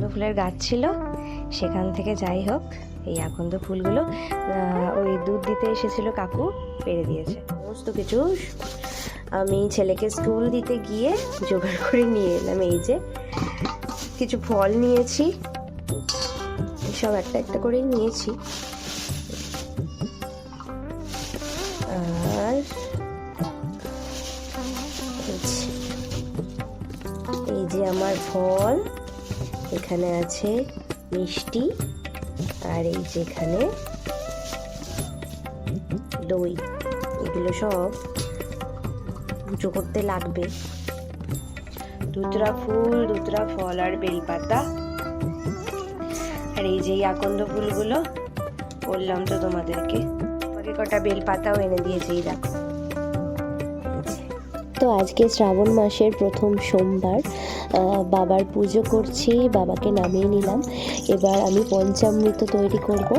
আকন্দ ফুলের গাছ ছিল। সেখান থেকে যাই হোক, এই আকন্দ ফুলগুলো ওই দুধ দিতে এসেছিল কাকু, পেরে দিয়েছে। সমস্ত কিছু আমি ছেলেকে স্কুল দিতে গিয়ে জোগাড় করে নিয়ে এলাম। এই যে কিছু ফল নিয়েছি সব একটা একটা করেই নিয়েছি। আর এই যে আমার ফল এখানে আছে মিষ্টি আর এই যেখানে দই, এগুলো সব পুজো করতে লাগবে। দুতরা ফুল দুতরা ফল আর বেলপাতা। আর এই যে আকন্দ ফুলগুলো, বললাম তো তোমাদেরকে। কটা বেলপাতাও এনে দিয়েছে এই দেখো। তো আজকে শ্রাবণ মাসের প্রথম সোমবার বাবার পুজো করছি, বাবাকে নামিয়ে নিলাম। এবার আমি পঞ্চামৃত তৈরি করব।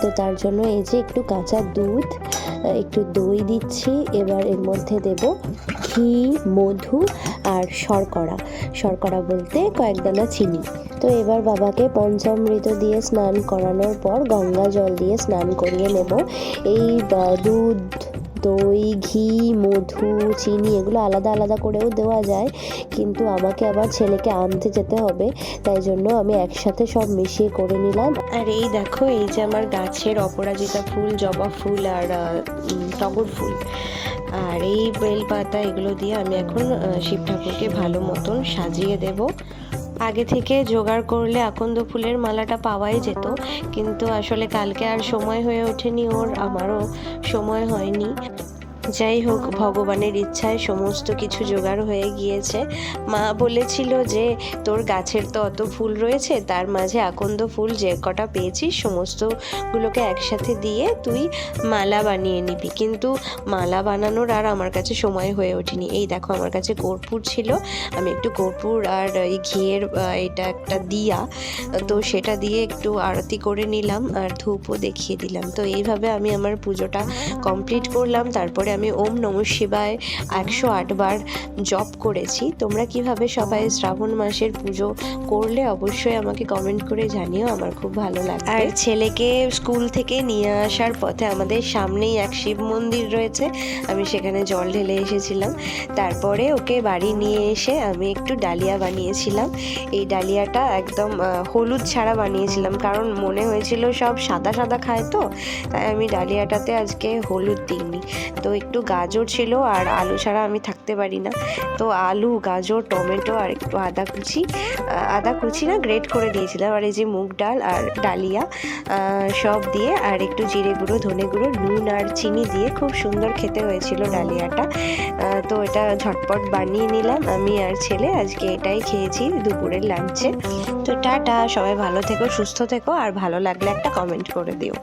তো তার জন্য এই যে একটু কাঁচা দুধ একটু দই দিচ্ছি। এবার এর মধ্যে দেব ঘি, মধু আর শর্করা। শর্করা বলতে কয়েক দানা চিনি। তো এবার বাবাকে পঞ্চামৃত দিয়ে স্নান করানোর পর গঙ্গা জল দিয়ে স্নান করিয়ে নেব। এই দুধ দই, ঘি, মধু, চিনি এগুলো আলাদা আলাদা করেও দেওয়া যায়। কিন্তু আমাকে আবার ছেলেকে আনতে যেতে হবে, তাই জন্য আমি একসাথে সব মিশিয়ে করে নিলাম। আর এই দেখো, এই যে আমার গাছের অপরাজিতা ফুল, জবা ফুল আর টগর ফুল। আর এই বেলপাতা এগুলো দিয়ে আমি এখন শিব ঠাকুরকে ভালো মতন সাজিয়ে দেব। আগে থেকে জোগাড় করলে আকন্দ ফুলের মালাটা পাওয়াই যেত, কিন্তু আসলে কালকে আর সময় হয়ে ওঠেনি ওর, আমারও সময় হয়নি। যাই হোক, ভগবানের ইচ্ছায় সমস্ত কিছু জোগাড় হয়ে গিয়েছে। মা বলেছিল যে, তোর গাছের তো অত ফুল রয়েছে, তার মাঝে আকন্দ ফুল যে কটা পেয়েছিস, সমস্তগুলোকে একসাথে দিয়ে তুই মালা বানিয়ে নিবি। কিন্তু মালা বানানোর আর আমার কাছে সময় হয়ে ওঠেনি। এই দেখো, আমার কাছে কর্পূর ছিল। আমি একটু কর্পূর আর এই ঘিয়ের এটা একটা দিয়া, তো সেটা দিয়ে একটু আরতি করে নিলাম আর ধূপও দেখিয়ে দিলাম। তো এইভাবে আমি আমার পুজোটা কমপ্লিট করলাম। তারপরে আমি ওম নম শিবায় একশো আটবার জপ করেছি। তোমরা কীভাবে সবাই শ্রাবণ মাসের পুজো করলে অবশ্যই আমাকে কমেন্ট করে জানিও, আমার খুব ভালো লাগে আর ছেলেকে স্কুল থেকে নিয়ে আসার পথে আমাদের সামনেই এক শিব মন্দির রয়েছে, আমি সেখানে জল ঢেলে এসেছিলাম। তারপরে ওকে বাড়ি নিয়ে এসে আমি একটু ডালিয়া বানিয়েছিলাম। এই ডালিয়াটা একদম হলুদ ছাড়া বানিয়েছিলাম, কারণ মনে হয়েছিল সব সাদা সাদা খায় তো, তাই আমি ডালিয়াটাতে আজকে হলুদ দিইনি। তো একটু গাজর ছিল আর আলু ছাড়া আমি থাকতে পারি না। তো আলু, গাজর, টমেটো আর একটু আদা কুচি আদা কুচি না গ্রেট করে দিয়েছিলাম আর এই যে মুগ ডাল আর ডালিয়া সব দিয়ে আর একটু জিরে গুঁড়ো, ধনে গুঁড়ো, নুন আর চিনি দিয়ে খুব সুন্দর খেতে হয়েছিল ডালিয়াটা। তো এটা ঝটপট বানিয়ে নিলাম। আমি আর ছেলে আজকে এটাই খেয়েছি দুপুরের লাঞ্চে তো টাটা, সবাই ভালো থেকো, সুস্থ থেকো আর ভালো লাগলে একটা কমেন্ট করে দিও।